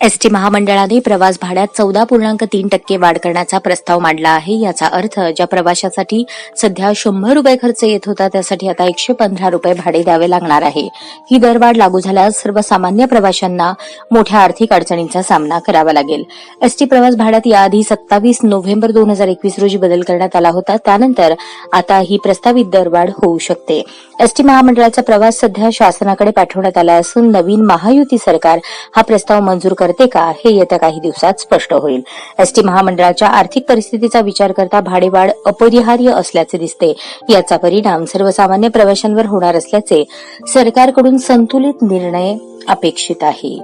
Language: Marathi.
एसटी महामंडळाने प्रवास भाड्यात चौदा पूर्णांक तीन टक्के वाढ करण्याचा प्रस्ताव मांडला आहे. याचा अर्थ ज्या प्रवाशासाठी सध्या शंभर रुपये खर्च येत होता त्यासाठी आता एकशे पंधरा रुपये भाडे द्यावे लागणार आहे. ही दरवाढ लागू झाल्यास सर्वसामान्य प्रवाशांना मोठ्या आर्थिक अडचणींचा सामना करावा लागेल. एसटी प्रवास भाड्यात याआधी सत्तावीस नोव्हेंबर दोन हजार एकवीस रोजी बदल करण्यात आला होता. त्यानंतर आता ही प्रस्तावित दरवाढ होऊ शकते. एसटी महामंडळाचा प्रवास सध्या शासनाकडे पाठवण्यात आला असून नवीन महायुती सरकार हा प्रस्ताव मंजूर करते का हे येत्या काही दिवसात स्पष्ट होईल. एसटी महामंडळाच्या आर्थिक परिस्थितीचा विचार करता भाडेवाढ अपरिहार्य असल्याचे दिसते. याचा परिणाम सर्वसामान्य प्रवाशांवर होणार असल्याचे सरकारकडून संतुलित निर्णय अपेक्षित आहे.